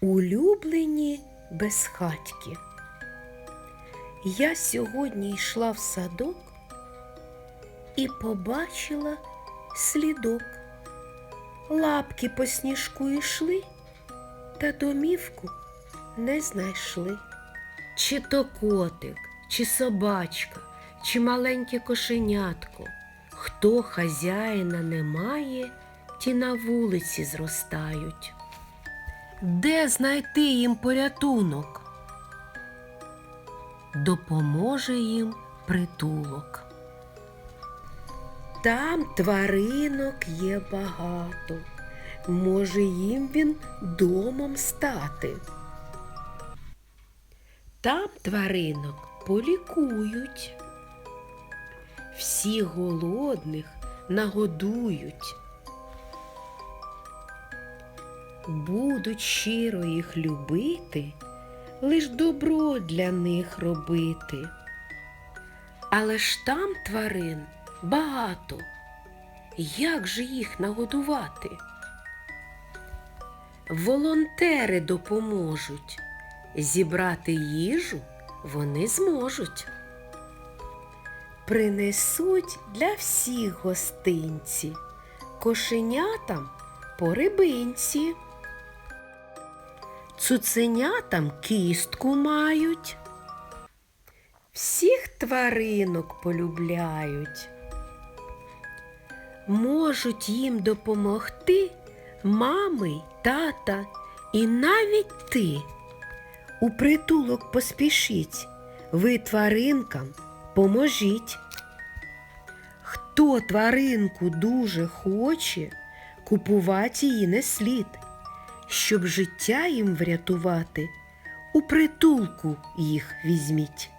Улюблені безхатьки. Я сьогодні йшла в садок і побачила слідок. Лапки по сніжку йшли, та домівку не знайшли. Чи то котик, чи собачка, чи маленьке кошенятко. Хто хазяїна не має, ті на вулиці зростають. Де знайти їм порятунок? Допоможе їм притулок. Там тваринок є багато. Може їм він домом стати. Там тваринок полікують. Всіх голодних нагодують. Будуть щиро їх любити, лиш добро для них робити. Але ж там тварин багато. Як же їх нагодувати? Волонтери допоможуть. Зібрати їжу вони зможуть. Принесуть для всіх гостинці, кошенятам по рибинці. Цуценятам кістку мають. Всіх тваринок полюбляють. Можуть їм допомогти мами, тата і навіть ти. У притулок поспішіть, ви тваринкам поможіть. Хто тваринку дуже хоче, купувати її не слід, щоб життя їм врятувати, у притулку їх візьміть.